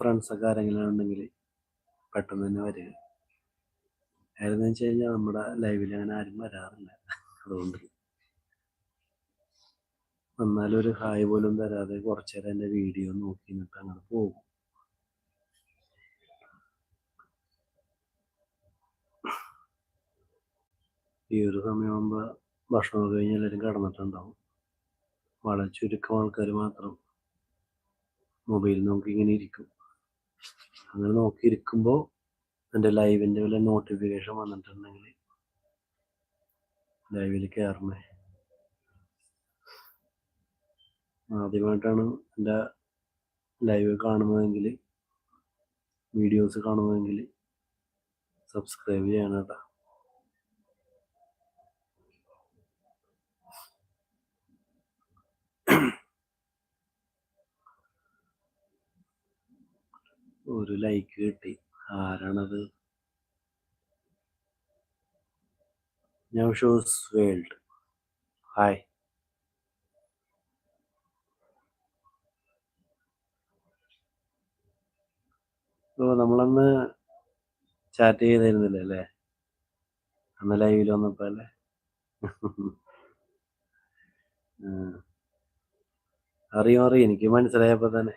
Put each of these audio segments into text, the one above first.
ഫ്രണ്ട്സൊക്കെ ആരെങ്കിലും ഉണ്ടെങ്കിൽ പെട്ടെന്ന് തന്നെ വരിക. ഏതെന്ന് വെച്ച് കഴിഞ്ഞാൽ നമ്മുടെ ലൈവിൽ അങ്ങനെ ആരും വരാറില്ല. അതുകൊണ്ട് വന്നാലും ഒരു ഹായ് പോലും തരാതെ കുറച്ചു നേരം എന്റെ വീഡിയോ നോക്കി നിന്നിട്ട് അങ്ങനെ പോകും. ഈ ഒരു സമയമാകുമ്പോൾ ഭക്ഷണം കഴിഞ്ഞ് എല്ലാവരും കിടന്നിട്ടുണ്ടാവും. വളരെ ചുരുക്കം ആൾക്കാർ മാത്രം. മൊബൈൽ നോക്കി ഇങ്ങനെ ഇരിക്കും. അങ്ങനെ നോക്കിയിരിക്കുമ്പോൾ എന്റെ ലൈവിന്റെ വല്ല നോട്ടിഫിക്കേഷൻ വന്നിട്ടുണ്ടെങ്കിൽ ലൈവിൽ കയറണേ ആദ്യമായിട്ടാണ് എന്റെ ലൈവ് കാണുന്നതെങ്കിൽ വീഡിയോസ് കാണുന്നതെങ്കിൽ സബ്സ്ക്രൈബ് ചെയ്യണം കേട്ടോ. ഒരു ലൈക്ക് കിട്ടി. ആരാണത്? നൗഷോസ് വേൾഡ്. ഹായ് ഓ നമ്മളന്ന് ചാറ്റ് ചെയ്തിരുന്നില്ല അല്ലേ? അന്ന് ലൈവിൽ വന്നപ്പോ അല്ലേ. അറിയും അറിയും. എനിക്ക് മനസ്സിലായപ്പോ തന്നെ.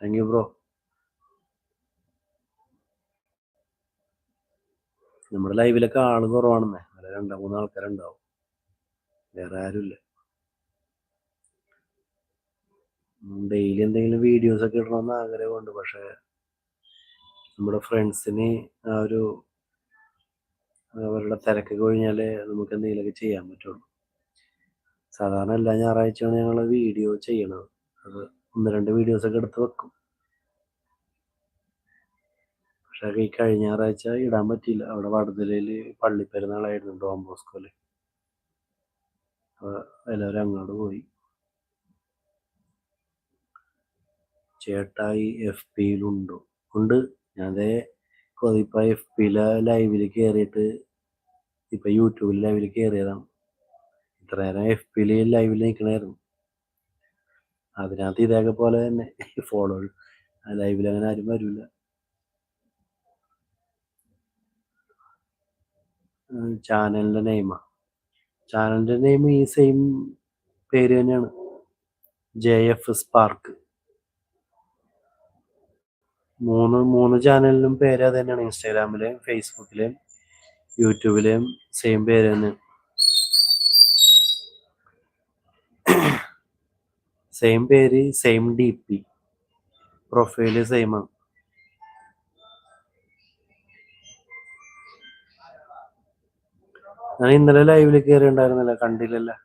താങ്ക് യു ബ്രോ നമ്മുടെ ലൈവിലൊക്കെ ആൾ കുറവാണെന്നേ. നല്ല രണ്ടോ മൂന്ന് ആൾക്കാരുണ്ടാവും. വേറെ ആരുമില്ല. ഡെയിലി എന്തെങ്കിലും വീഡിയോസ് ഒക്കെ ഇടണമെന്ന് ആഗ്രഹമുണ്ട്. പക്ഷെ നമ്മുടെ ഫ്രണ്ട്സിന് ആ ഒരു അവരുടെ തിരക്കൊക്കെ കഴിഞ്ഞാലേ നമുക്ക് എന്തെങ്കിലുമൊക്കെ ചെയ്യാൻ പറ്റുള്ളൂ. സാധാരണ എല്ലാ ഞായറാഴ്ചയാണ് ഞങ്ങൾ വീഡിയോ ചെയ്യണത്. അത് ഒന്ന് രണ്ട് വീഡിയോസ് ഒക്കെ എടുത്ത് വെക്കും. പക്ഷേ ഈ കഴിഞ്ഞ ഞായറാഴ്ച ഇടാൻ പറ്റിയില്ല. അവിടെ വടതിലയിൽ പള്ളിപ്പെരുന്നാളായിരുന്നു ഡോം ബോസ്കോൽ. അപ്പോൾ എല്ലാവരും അങ്ങോട്ട് പോയി. ചേട്ടായി എഫ് പിയിലുണ്ടോ. ഉണ്ട്. ഞാൻ അതേ ഇപ്പോൾ എഫ് പിയിലെ ലൈവിൽ കയറിയിട്ട് ഇപ്പൊ യൂട്യൂബിൽ ലൈവിൽ കയറിയതാണ് ഇത്ര നേരം എഫ് പിയിൽ ലൈവിൽ നിൽക്കണായിരുന്നു അതിനകത്ത് ഇതേക്കെ പോലെ തന്നെ ഫോളോ ലൈവിൽ അങ്ങനെ ആരും വരില്ല ചാനലിന്റെ നെയിമാ ചാനലിന്റെ നെയിം ഈ സെയിം പേര് തന്നെയാണ്. ജെ എഫ് സ്പാർക്ക് മൂന്ന് മൂന്ന് ചാനലിലും പേര് അത് തന്നെയാണ്. ഇൻസ്റ്റാഗ്രാമിലെയും ഫേസ്ബുക്കിലെയും യൂട്യൂബിലെയും സെയിം പേര് തന്നെ സെയിം പേര് same D P profile same ആണ്. ഞാൻ ഇന്നലെ ലൈവിൽ കയറി ഉണ്ടായിരുന്നില്ല കണ്ടില്ലല്ലോ.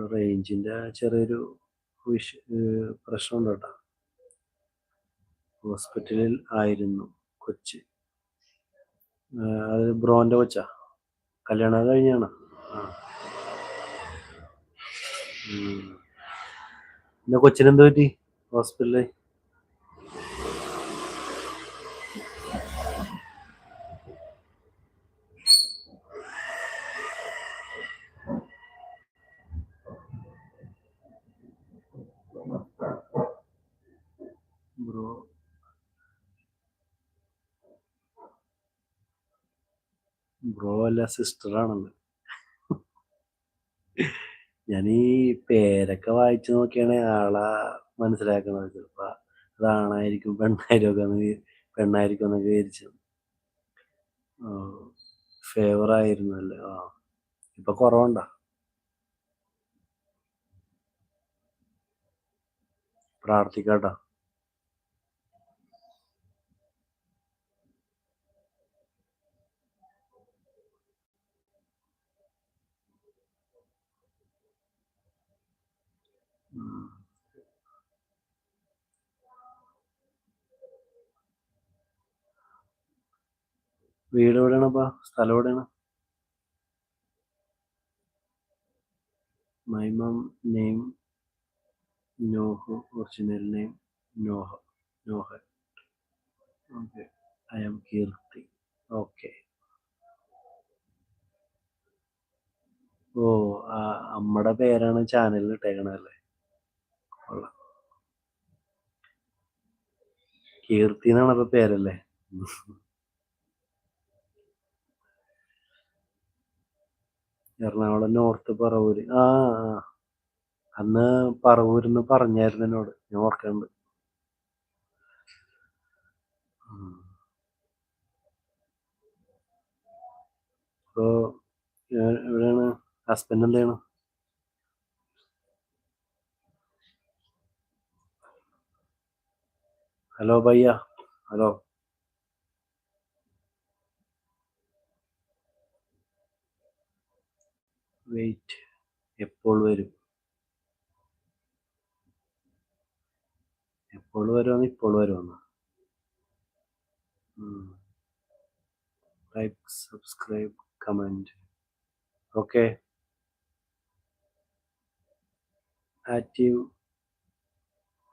ഇവിടെ റേഞ്ചിന്റെ ചെറിയൊരു വിഷ പ്രശ്നമുണ്ട് കേട്ടോ ഹോസ്പിറ്റലിൽ ആയിരുന്നു കൊച്ച്. അത് ബ്രോന്റെ കൊച്ചാ. കല്യാണം കഴിഞ്ഞാണ്. പിന്നെ കൊച്ചിനെന്ത് പറ്റി? ഹോസ്പിറ്റലിൽ ബ്രോ ബ്രോ അല്ല സിസ്റ്റർ ആണെന്ന്. ഞാൻ ഈ പേരൊക്കെ വായിച്ചു നോക്കിയാണ് ആളെ മനസ്സിലാക്കുന്നത് ചിലപ്പോ. അതാണായിരിക്കും പെണ്ണായിരിക്കും എന്ന് പെണ്ണായിരിക്കും എന്നൊക്കെ വിചാരിച്ചത്. ഫേവർ ആയിരുന്നു അല്ലേ ആ ഇപ്പൊ കുറവുണ്ടോ? പ്രാർത്ഥിക്കാട്ടോ. വീട് എവിടെയാണപ്പാ സ്ഥലം എവിടെയാണ്? My mom name Noah. Original name Noah. Noah okay I'm Keerthi. Okay ഓ ആ അമ്മയുടെ പേരാണ് ചാനലിൽ ഇട്ടേക്കണല്ലേ കൊള്ളാം. കീർത്തി എന്നാണ് ഇപ്പൊ പേരല്ലേ? എറണാകുളം നോർത്ത് പറവൂര്. ആ അന്ന് പറവൂരിന്ന് പറഞ്ഞായിരുന്നു എന്നോട്. ഞാൻ ഓർക്കുന്നുണ്ട് അപ്പോ എവിടെയാണ്? ഹസ്ബൻഡ് എന്താണ് ഹലോ ഭയ്യ ഹലോ. വെയിറ്റ് എപ്പോൾ വരും? എപ്പോൾ വരുമെന്ന് ഇപ്പോൾ വരുമെന്ന്? Like subscribe comment okay active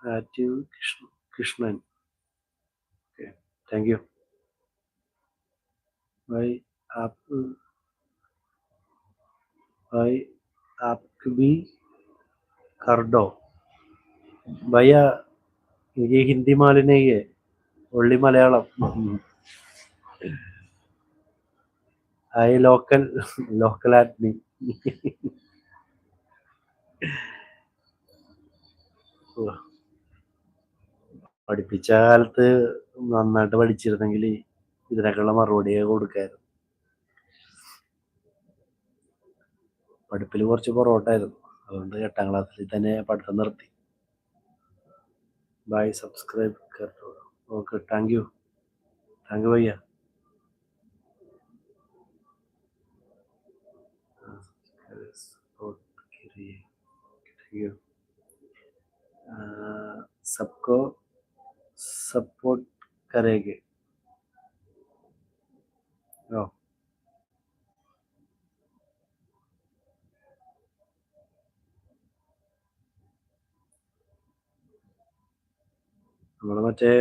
active Krishna Krishnan okay thank you bye app by ആപ്ബി കർഡോ ഭയ ഈ ഹിന്ദി മാലിനയെ ഒള്ളി മലയാളം. ഐ ലോക്കൽ ലോക്കൽ ആദ്മി പഠിപ്പിച്ച കാലത്ത് നന്നായിട്ട് പഠിച്ചിരുന്നെങ്കിൽ ഇതിനൊക്കെയുള്ള മറുപടിയൊക്കെ കൊടുക്കായിരുന്നു. പഠിപ്പിൽ കുറച്ച് പുറകോട്ടായിരുന്നു അതുകൊണ്ട് എട്ടാം ക്ലാസ്സിൽ തന്നെ പഠിത്തം നിർത്തി bye subscribe okay thank you thank you ഭയ്യ thank you सबको सपोर्ट करेंगे നമ്മൾ മറ്റേ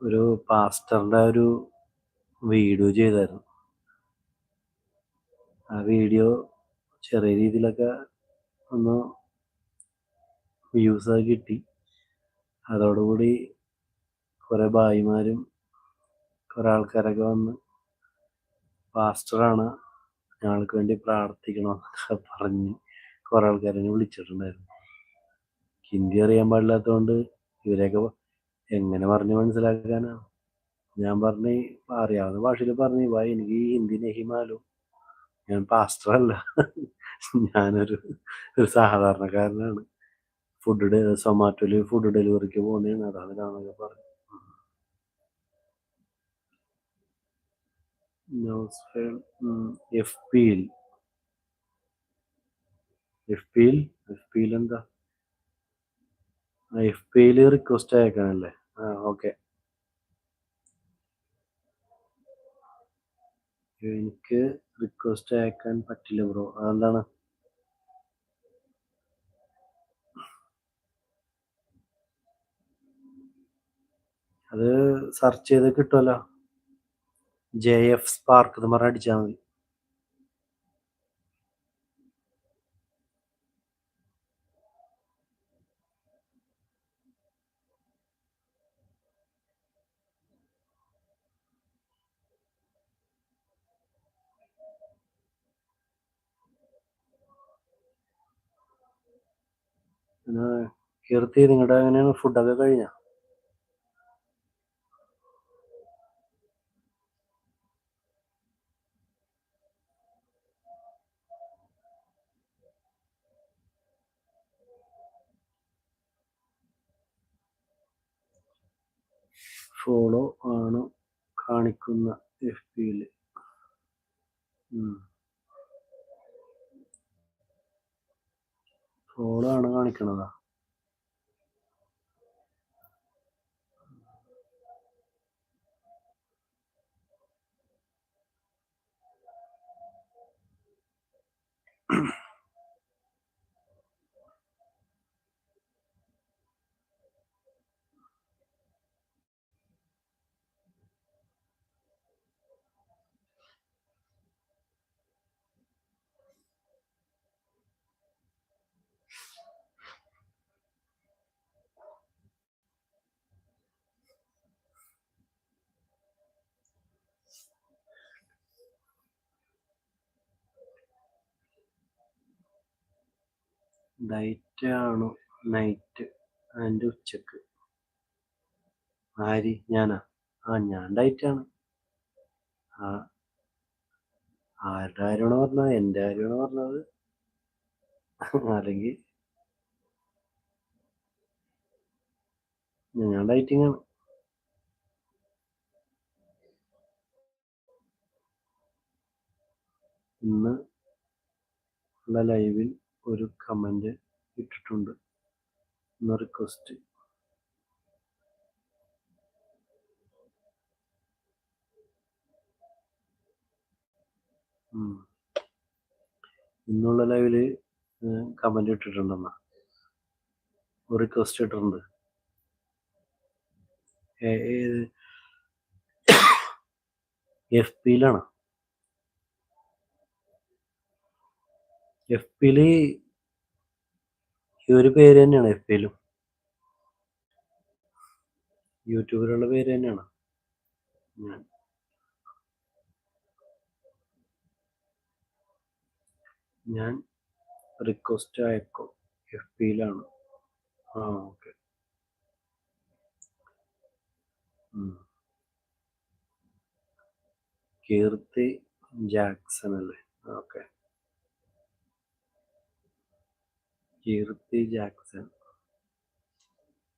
ഒരു പാസ്റ്ററിന്റെ ഒരു വീഡിയോ ചെയ്തായിരുന്നു. ആ വീഡിയോ ചെറിയ രീതിയിലൊക്കെ ഒന്ന് വ്യൂസ് കിട്ടി. അതോടുകൂടി കുറെ ഭായിമാരും കുറെ ആൾക്കാരൊക്കെ വന്ന് പാസ്റ്ററാണ് ഞങ്ങൾക്ക് വേണ്ടി പ്രാർത്ഥിക്കണമെന്നൊക്കെ പറഞ്ഞ് കുറെ ആൾക്കാരെ വിളിച്ചിട്ടുണ്ടായിരുന്നു. ഹിന്ദി അറിയാൻ പാടില്ലാത്തതുകൊണ്ട് ഇവരെയൊക്കെ എങ്ങനെ പറഞ്ഞു മനസ്സിലാക്കാനാണ് ഞാൻ പറഞ്ഞു അറിയാവുന്ന ഭാഷയിൽ പറഞ്ഞു വാ എനിക്ക് ഈ ഹിന്ദി നെഹിമാലോ. ഞാൻ പാസ്റ്ററല്ല. ഞാനൊരു ഒരു സാധാരണക്കാരനാണ്. ഫുഡ് സൊമാറ്റോയിൽ ഫുഡ് ഡെലിവറിക്ക് പോകുന്നതാണ് അതാണ് ഇതാണെന്നൊക്കെ പറഞ്ഞു. എഫ് പിയിൽ എഫ് പിയിൽ എഫ് പിയിൽ എന്താ? എഫ് പിയിൽ റിക്വസ്റ്റ് അയക്കാനല്ലേ ആ ഓക്കെ എനിക്ക് റിക്വസ്റ്റ് അയക്കാൻ പറ്റില്ല ബ്രോ അതെന്താണ്? അത് സെർച്ച് ചെയ്ത് കിട്ടുമല്ലോ ജെ എഫ് സ്പാർക്ക് എന്ന് പറഞ്ഞ് അടിച്ചാൽ മതി. കീർത്തി നിങ്ങളുടെ എങ്ങനെയാണ്? ഫുഡൊക്കെ കഴിഞ്ഞ? ഫോളോ ആണ് കാണിക്കുന്ന എഫ് പിയിൽ ആണ് കാണിക്കണതാ. ഡയറ്റ് ആണോ? നൈറ്റ് ആൻഡ് ഉച്ചയ്ക്ക്. ആരി? ഞാനാ? ആ ഞാൻ ആണ്. ആ ആരുടെ കാര്യമാണ് പറഞ്ഞത്? എന്റെ കാര്യമാണ് പറഞ്ഞത്? അല്ലെങ്കിൽ ഞാൻ ഡയറ്റിംഗ് ആണ്. ഇന്ന് ഉള്ള ലൈവിൽ ഒരു കമന്റ് ഇട്ടിട്ടുണ്ട്. റിക്വസ്റ്റ് ഇന്നുള്ള ലൈവിൽ കമന്റ് ഇട്ടിട്ടുണ്ടെന്നാ. റിക്വസ്റ്റ് ഇട്ടിട്ടുണ്ട്. എഫ് പിയിലാണ് എഫ് പിയിൽ ഈ ഒരു പേര് തന്നെയാണ് എഫ് പിയിലും യൂട്യൂബിലുള്ള പേര് തന്നെയാണ്. ഞാൻ ഞാൻ റിക്വസ്റ്റ് അയക്കോ. എഫ് പിയിലാണ് ആ ഓക്കെ കീർത്തി ജാക്സൺ അല്ലേ? Okay Keerthi Jackson.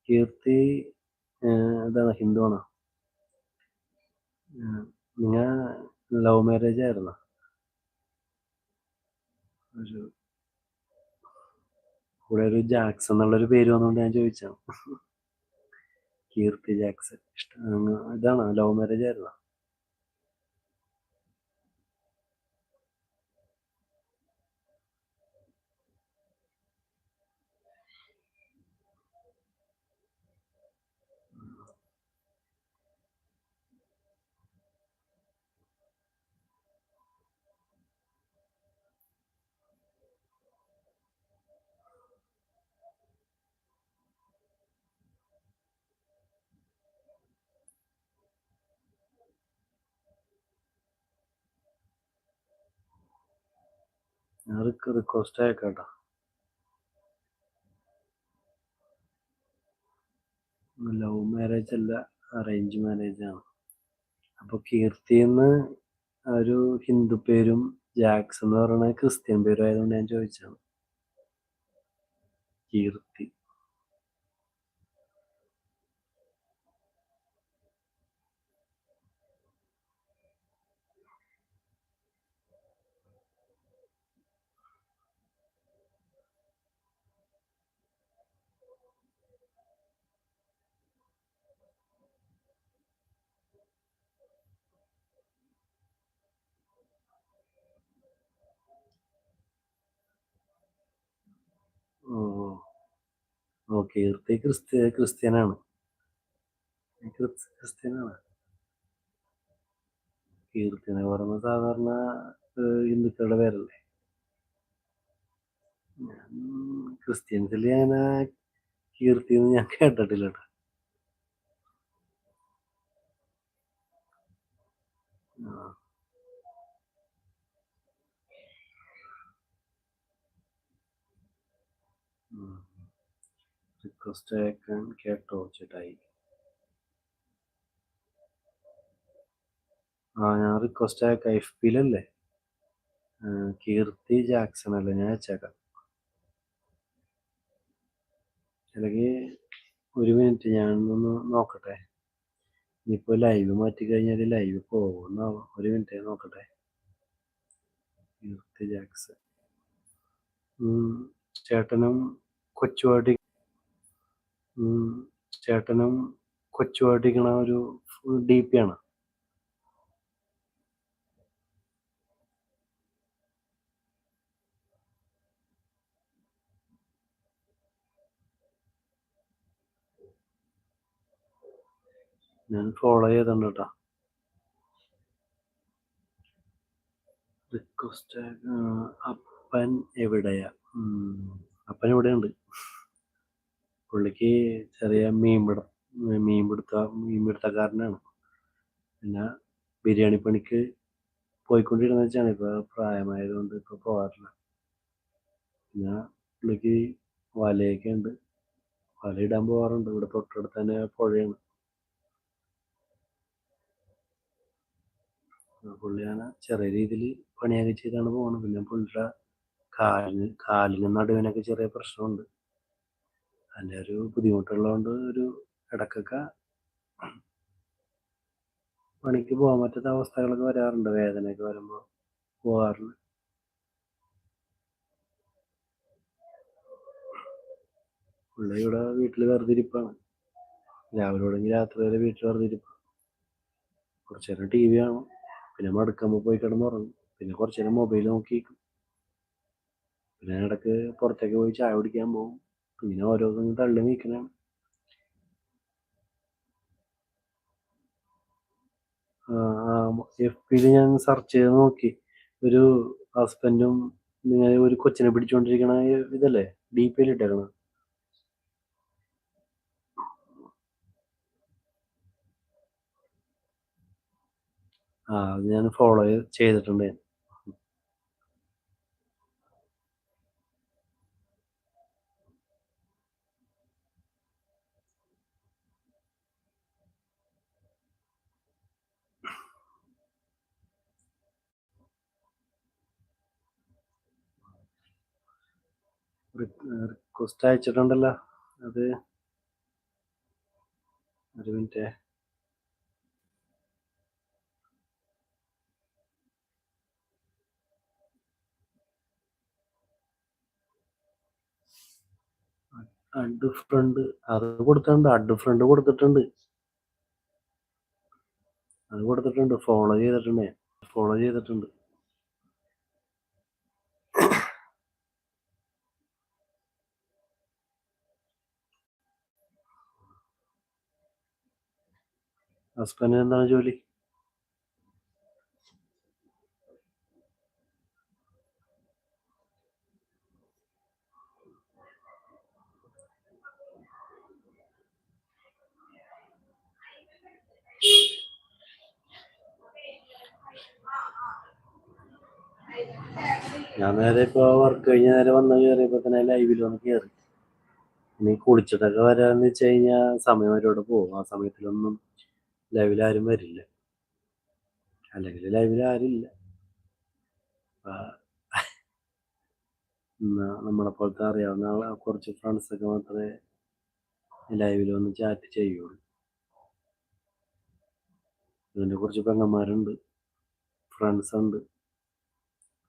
കീർത്തി എന്താണ് ഹിന്ദു ആണോ? നിങ്ങൾ ലവ് മാരേജ് ആയിരുന്നോ? ഒരു കൂടെ ഒരു ജാക്സൺ എന്നുള്ളൊരു പേര് വന്നുകൊണ്ട് ഞാൻ ചോദിച്ചാണ് കീർത്തി ജാക്സൺ. ഇഷ്ടം ഇതാണോ ലവ് മാരേജ് ആയിരുന്നോ? ഞാൻ റിക്വസ്റ്റ് അയക്കാട്ടോ ലവ് മാരേജ് അല്ല അറേഞ്ച് മാരേജ് ആണ്. അപ്പോൾ കീർത്തി എന്ന് ഒരു ഹിന്ദു പേരും ജാക്സ് എന്ന് പറയുന്നത് ക്രിസ്ത്യൻ പേരും ആയതുകൊണ്ട് ഞാൻ ചോദിച്ചാണ് കീർത്തി. ഓ ഇർത്തി ക്രിസ്ത്യ ക്രിസ്ത്യനാണ്. ക്രിസ്ത്യനാണ്. കീർത്തി എന്ന് സാധാരണ ഹിന്ദുക്കളുടെ പേരല്ലേ? ക്രിസ്ത്യൻസിൽ ഞാൻ കീർത്തി എന്ന് ഞാൻ കേട്ടിട്ടില്ല കേട്ടോ റിക്വസ്റ്റ് അയക്കാൻ കേട്ടോ ചേട്ടായി. ആ ഞാൻ റിക്വസ്റ്റ് അയക്കാം എഫ് പിയിലല്ലേ കീർത്തി ജാക്സൺ അല്ലേ? ഞാൻ അയച്ചേക്കാം അല്ലെങ്കിൽ ഒരു മിനിറ്റ് ഞാൻ ഒന്ന് നോക്കട്ടെ. ഇനിയിപ്പോൾ ലൈവ് മാറ്റി കഴിഞ്ഞാൽ ലൈവ് പോകുന്നാവോ? ഒരു മിനിറ്റ് നോക്കട്ടെ. കീർത്തി ജാക്സൺ. ചേട്ടനും കൊച്ചുവാടി ചേട്ടനും കൊച്ചുമായിട്ടിരിക്കണ ഒരു ഡി പി ആണ്. ഞാൻ ഫോളോ ചെയ്തിട്ടുണ്ട് കേട്ടോ റിക്വസ്റ്റ് അപ്പൻ എവിടെയാ? അപ്പൻ എവിടെയുണ്ട് പുള്ളിക്ക് ചെറിയ മീൻ പിട മീൻ പിടുത്ത മീൻപിടുത്ത മീൻപിടുത്തക്കാരനാണ് പിന്നെ ബിരിയാണി പണിക്ക് പോയിക്കൊണ്ടിരുന്ന വെച്ചാണ് ഇപ്പൊ പ്രായമായതുകൊണ്ട് ഇപ്പൊ പോകാറില്ല പിന്നെ പുള്ളിക്ക് വലയൊക്കെ ഉണ്ട് വലയിടാൻ പോകാറുണ്ട് ഇവിടെ തൊട്ടടുത്ത് തന്നെ പുഴയാണ്. പുള്ളിയാണ് ചെറിയ രീതിയിൽ പണിയൊക്കെ ചെയ്താണ് പോകുന്നത് പിന്നെ പുള്ളിയുടെ കാലിന് കാലിന് നടുവിനൊക്കെ ചെറിയ പ്രശ്നമുണ്ട്. അതിന്റെ ഒരു ബുദ്ധിമുട്ടുള്ളതുകൊണ്ട് ഒരു ഇടക്കൊക്കെ പണിക്ക് പോകാൻ പറ്റാത്ത അവസ്ഥകളൊക്കെ വരാറുണ്ട്. വേദനയൊക്കെ വരുമ്പോൾ പോകാറുണ്ട്. പുള്ളി ഇവിടെ വീട്ടിൽ വെറുതെ ഇരിപ്പാണ്. രാവിലെ തുടങ്ങി രാത്രി വരെ വീട്ടിൽ വെറുതെ കുറച്ച് നേരം ടി വി കാണും. പിന്നെ മടുക്കുമ്പോൾ പോയി കിടന്നുറങ്ങും. പിന്നെ കുറച്ചു നേരം മൊബൈൽ നോക്കിയിരിക്കും. പിന്നെ ഇടയ്ക്ക് പുറത്തേക്ക് പോയി ചായ കുടിക്കാൻ പോകും. പിന്നെ ഓരോന്നും തള്ളി നീക്കണം. എഫ് പിയിൽ ഞാൻ സെർച്ച് ചെയ്ത് നോക്കി. ഒരു ഹസ്ബൻഡും ഇങ്ങനെ ഒരു കൊച്ചിനെ പിടിച്ചുകൊണ്ടിരിക്കണ ഇതല്ലേ ഡി പിയിൽ ഇട്ടേക്കണ. ആ അത് ഞാൻ ഫോളോ ചെയ്തിട്ടുണ്ട്. റിക്വസ്റ്റ് അയച്ചിട്ടുണ്ടല്ലോ. അത് ഒരു മിനിറ്റ്. അഡ് ഫ്രണ്ട് അത് കൊടുത്തിട്ടുണ്ട്. അഡ് ഫ്രണ്ട് കൊടുത്തിട്ടുണ്ട്. അത് കൊടുത്തിട്ടുണ്ട്. ഫോളോ ചെയ്തിട്ടുണ്ട്. ഫോളോ ചെയ്തിട്ടുണ്ട്. ഹസ്ബൻഡിന് എന്താണ് ജോലി ഞാൻ നേരെ ഇപ്പൊ വർക്ക് കഴിഞ്ഞ നേരെ വന്ന് കയറിയപ്പോ തന്നെ ലൈവിൽ വന്ന് കയറി ഇനി കുളിച്ചിട്ടൊക്കെ വരാന്ന് വെച്ച് കഴിഞ്ഞാൽ സമയം അവരോട് പോകും. ആ സമയത്തിലൊന്നും ലൈവിൽ ആരും വരില്ല. അല്ലെങ്കിൽ അപ്പൊ നമ്മളെ പോലത്തെ അറിയാവുന്ന കുറച്ച് ഫ്രണ്ട്സൊക്കെ മാത്രമേ ലൈവിൽ വന്ന് ചാറ്റ് ചെയ്യുള്ളൂ. അതിന്റെ കുറച്ച് പെങ്ങന്മാരുണ്ട്. ഫ്രണ്ട്സ് ഉണ്ട്.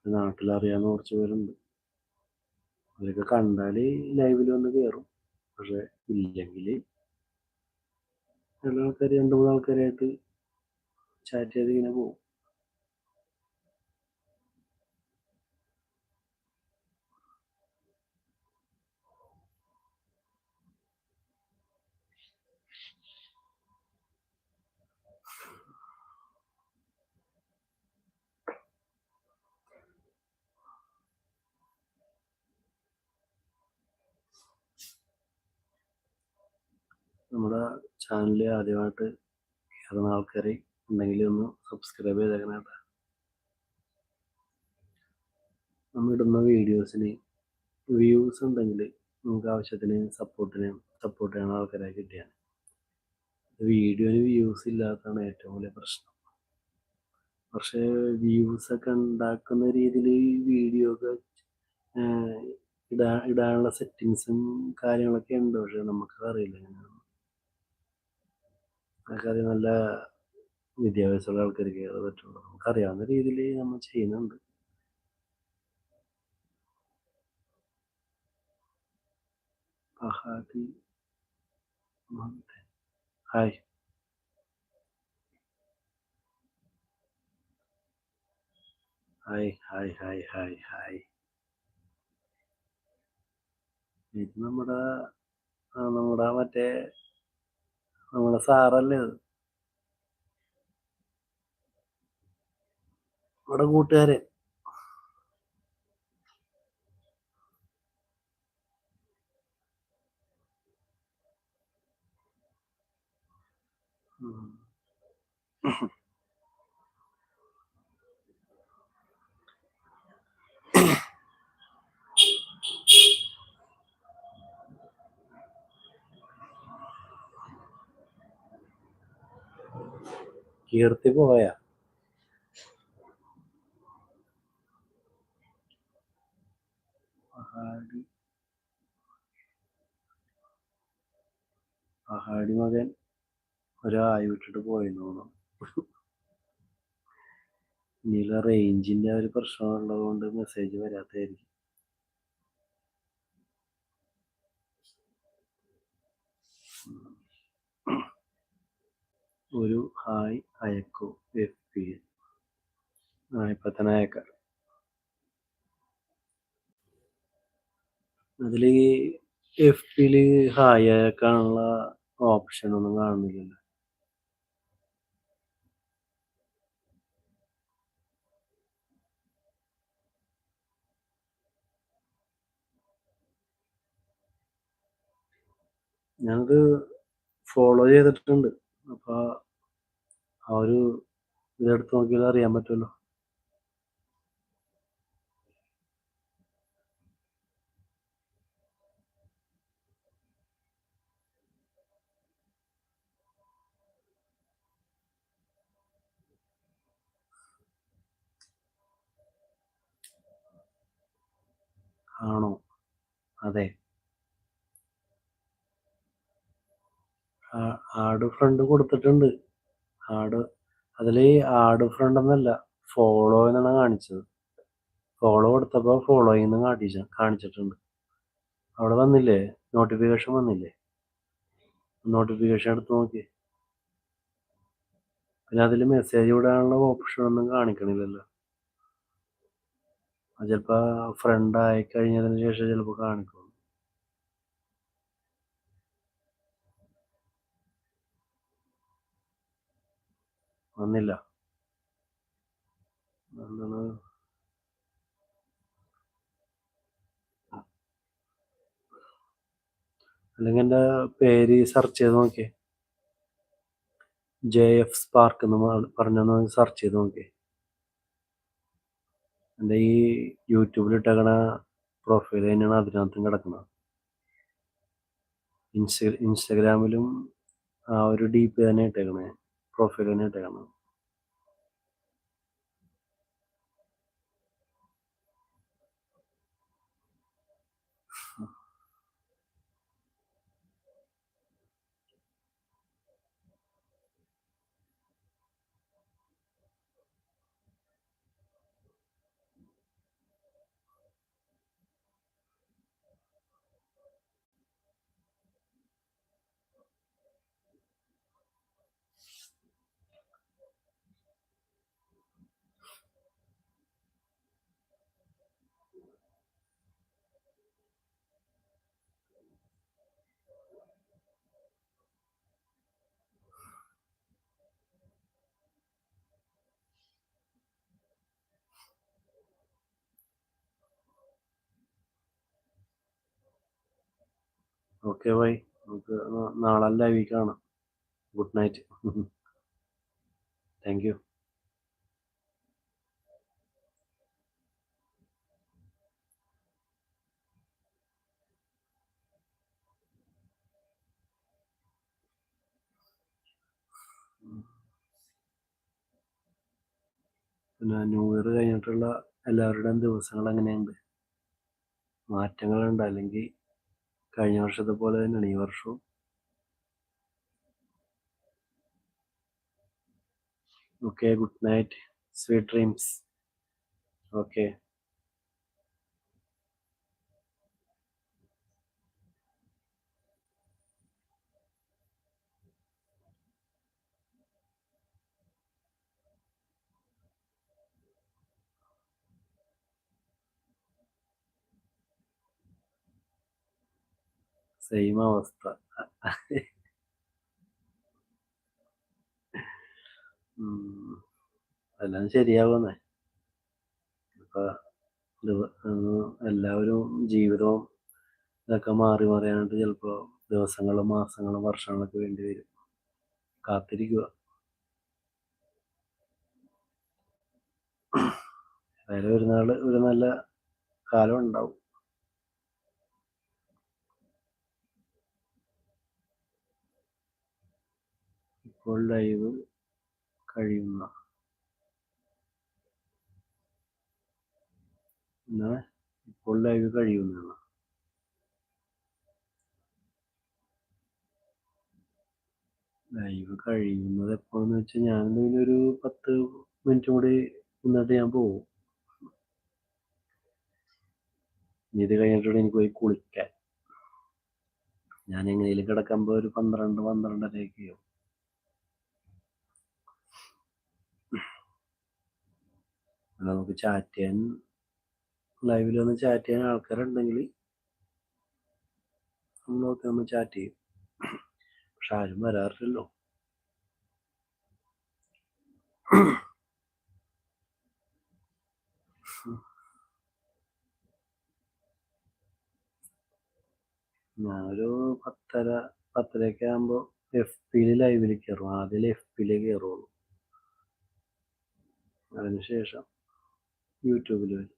നാട്ടിലറിയാവുന്ന കുറച്ച് പേരുണ്ട്. അവരൊക്കെ കണ്ടാൽ ലൈവിൽ വന്ന് കയറും പക്ഷെ ഇല്ലെങ്കിൽ ചില ആൾക്കാർ രണ്ട് മൂന്ന് ആൾക്കാരായിട്ട് ചാറ്റ് ചെയ്ത് ഇങ്ങനെ പോകും. നമ്മുടെ ചാനൽ ആദ്യമായിട്ട് കയറുന്ന ആൾക്കാർ ഉണ്ടെങ്കിൽ ഒന്ന് സബ്സ്ക്രൈബ് ചെയ്തേക്കണം കേട്ടോ നമ്മൾ ഇടുന്ന വീഡിയോസിന് വ്യൂസ് ഉണ്ടെങ്കിൽ നമുക്ക് ആവശ്യത്തിന് സപ്പോർട്ടിന് സപ്പോർട്ട് ചെയ്യണ ആൾക്കാരെ കിട്ടിയാണ്. വീഡിയോന് വ്യൂസ് ഇല്ലാത്തതാണ് ഏറ്റവും വലിയ പ്രശ്നം. പക്ഷേ വ്യൂസ് ഒക്കെ ഉണ്ടാക്കുന്ന രീതിയിൽ വീഡിയോ ഒക്കെ ഇടാ ഇടാനുള്ള സെറ്റിങ്സും കാര്യങ്ങളൊക്കെ ഉണ്ട്. പക്ഷെ നമുക്കത് അറിയില്ല. അത് നല്ല വിദ്യാഭ്യാസമുള്ള ആൾക്കാർക്ക് അത് പറ്റുള്ളൂ. നമുക്കറിയാവുന്ന രീതിയിൽ നമ്മൾ ചെയ്യുന്നുണ്ട്. Hi. Hi hi hi hi hi. ഇത് നമ്മുടെ നമ്മുടെ മറ്റേ നമ്മളെ സാറല്ലേ അത് നമ്മുടെ കൂട്ടുകാരൻ Mm-hmm. കീർത്തി പോയാ. അഹാടി മകൻ ഒരായി വിട്ടിട്ട് പോയെന്ന് തോന്നുന്നു. ഇനിയുള്ള റേഞ്ചിന്റെ ഒരു പ്രശ്നം ഉള്ളത് കൊണ്ട് മെസ്സേജ് വരാത്തായിരിക്കും ഒരു ഹായ് അയക്കോ എഫ് പി ആ ഇപ്പൊ തന്നെ എഫ് പിയിൽ ഹായ് അയക്കാനുള്ള ഓപ്ഷൻ ഒന്നും കാണുന്നില്ലല്ലോ. ഞാനത് ഫോളോ ചെയ്തിട്ടുണ്ട്. അപ്പൊ ആ ഒരു ഇതെടുത്ത് നോക്കിയാൽ അറിയാൻ പറ്റുമല്ലോ ആണോ? അതെ. ആ- ആഡ് ഫ്രണ്ട് കൊടുത്തിട്ടുണ്ട്. ആട് അതിൽ ആട് ഫ്രണ്ട് എന്നല്ല ഫോളോ എന്നാണ് കാണിച്ചത്. ഫോളോ കൊടുത്തപ്പോൾ ഫോളോയിങ് എന്ന് കാണിച്ച കാണിച്ചിട്ടുണ്ട്. അവിടെ വന്നില്ലേ? നോട്ടിഫിക്കേഷൻ വന്നില്ലേ? നോട്ടിഫിക്കേഷൻ എടുത്ത് നോക്കി പിന്നെ അതിൽ മെസ്സേജ് വിടാനുള്ള ഓപ്ഷൻ ഒന്നും കാണിക്കണില്ലല്ലോ. ചിലപ്പോൾ ഫ്രണ്ട് ആയി കഴിഞ്ഞതിന് ശേഷം ചിലപ്പോൾ കാണിക്കും വന്നില്ല. എന്താണ്? അല്ലെങ്കിൽ എന്റെ പേര് സെർച്ച് ചെയ്ത് നോക്കിയേ. ജെ എഫ് സ്പാർക്ക് എന്ന് പറഞ്ഞു സെർച്ച് ചെയ്ത് നോക്കിയേ. എന്റെ ഈ യൂട്യൂബിൽ ഇട്ടേക്കണ പ്രൊഫൈൽ തന്നെയാണ് അതിനകത്തും കിടക്കുന്നത്. ഇൻസ്റ്റ ഇൻസ്റ്റഗ്രാമിലും ആ ഒരു ഡി പി തന്നെ ഇട്ടേക്കണേ. പ്രൊഫൈൽ ഓക്കെ ബൈ നമുക്ക് നാളെ ലൈവിൽ കാണാം. ഗുഡ് നൈറ്റ് താങ്ക് യു പിന്നെ ന്യൂ ഇയർ കഴിഞ്ഞിട്ടുള്ള എല്ലാവരുടെയും ദിവസങ്ങൾ എങ്ങനെയുണ്ട്? മാറ്റങ്ങളുണ്ട്? അല്ലെങ്കിൽ കഴിഞ്ഞ വർഷത്തെ പോലെ തന്നെയാണ് ഈ വർഷവും. Okay good night sweet dreams okay same അവസ്ഥ. എല്ലാം ശരിയാവുന്നേ ഇപ്പൊ എല്ലാവരും ജീവിതവും ഇതൊക്കെ മാറി മറിയാനായിട്ട് ചിലപ്പോൾ ദിവസങ്ങളും മാസങ്ങളും വർഷങ്ങളൊക്കെ വേണ്ടി വരും. കാത്തിരിക്കുക. ഏതായാലും ഒരു നാൾ ഒരു നല്ല കാലം ഉണ്ടാവും. ഇപ്പോൾ ലൈവ് കഴിയുന്ന എന്താണ് ഇപ്പോൾ ലൈവ് കഴിയുന്നതാണ്. ലൈവ് കഴിയുന്നത് എപ്പോഴെന്ന് വെച്ചാൽ ഞാൻ എന്തെങ്കിലും ഒരു പത്ത് മിനിറ്റ് കൂടി നിന്നിട്ട് ഞാൻ ഇനി ഇത് കഴിഞ്ഞിട്ട് എനിക്ക് പോയി കുളിക്കാൻ. ഞാൻ എങ്ങനെയും കിടക്കുമ്പോൾ ഒരു പന്ത്രണ്ട് പന്ത്രണ്ടരയൊക്കെ നമുക്ക് ചാറ്റ് ചെയ്യാൻ ലൈവിൽ വന്ന് ചാറ്റ് ചെയ്യാൻ ആൾക്കാരുണ്ടെങ്കിൽ നമ്മൾ നോക്കി നമ്മൾ ചാറ്റ് ചെയ്യും. പക്ഷെ ആരും വരാറില്ലല്ലോ. ഞാനൊരു പത്തര പത്തരയൊക്കെ ആകുമ്പോൾ എഫ് പിയിൽ ലൈവിൽ കയറും ആദ്യം എഫ് പിയിലേ കയറുള്ളൂ അതിനുശേഷം യൂട്യൂബിൽ വരും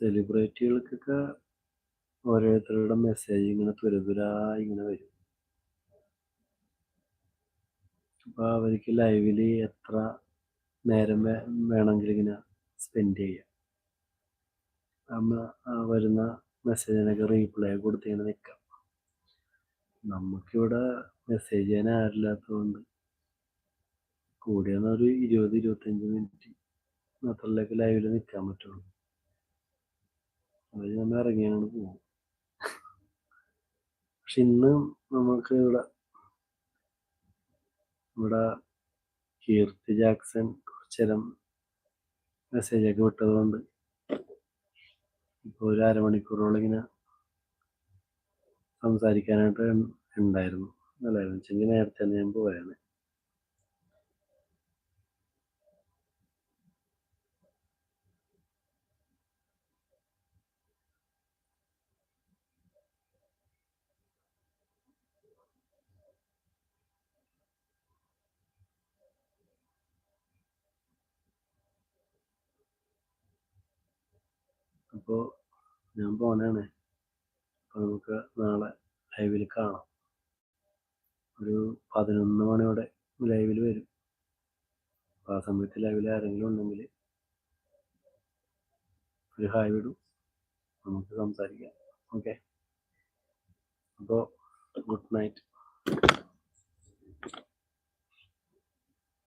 സെലിബ്രിറ്റികൾക്കൊക്കെ ഓരോരുത്തരുടെ മെസ്സേജ് ഇങ്ങനെ തുരതുരാ ഇങ്ങനെ വരും. അപ്പൊ അവർക്ക് ലൈവിൽ എത്ര നേരം വേണമെങ്കിൽ ഇങ്ങനെ സ്പെൻഡ് ചെയ്യാം. നമ്മ ആ വരുന്ന മെസ്സേജിനൊക്കെ റീപ്ലൈ കൊടുത്ത് ഇങ്ങനെ നിൽക്കാം നമുക്കിവിടെ മെസ്സേജ് ചെയ്യാൻ ആരില്ലാത്തതുകൊണ്ട് കൂടിയെന്നൊരു ഇരുപത് ഇരുപത്തഞ്ച് മിനിറ്റ് അത്രയിലേക്ക് ലൈവിൽ നിൽക്കാൻ പറ്റുള്ളൂ. അത് നമ്മൾ ഇറങ്ങിയാണ് പോകും പക്ഷെ ഇന്ന് നമുക്ക് ഇവിടെ ഇവിടെ കീർത്തി ജാക്സൺ കുറച്ചേരം മെസ്സേജൊക്കെ വിട്ടതുകൊണ്ട് ഇപ്പോൾ ഒരു അരമണിക്കൂറോളം ഇങ്ങനെ സംസാരിക്കാനായിട്ട് ഉണ്ടായിരുന്നു. അല്ലായിരുന്നു വെച്ചെങ്കിൽ നേരത്തെ തന്നെ ഞാൻ പോയാണ് അപ്പോൾ ഞാൻ പോണാണ്. അപ്പോൾ നമുക്ക് നാളെ ലൈവിൽ കാണാം. ഒരു പതിനൊന്ന് മണിയോടെ ലൈവിൽ വരും. അപ്പോൾ ആ സമയത്ത് ലൈവിൽ ആരെങ്കിലും ഉണ്ടെങ്കിൽ ഒരു ഹായ് വിടും. നമുക്ക് സംസാരിക്കാം. ഓക്കെ അപ്പോൾ ഗുഡ് നൈറ്റ്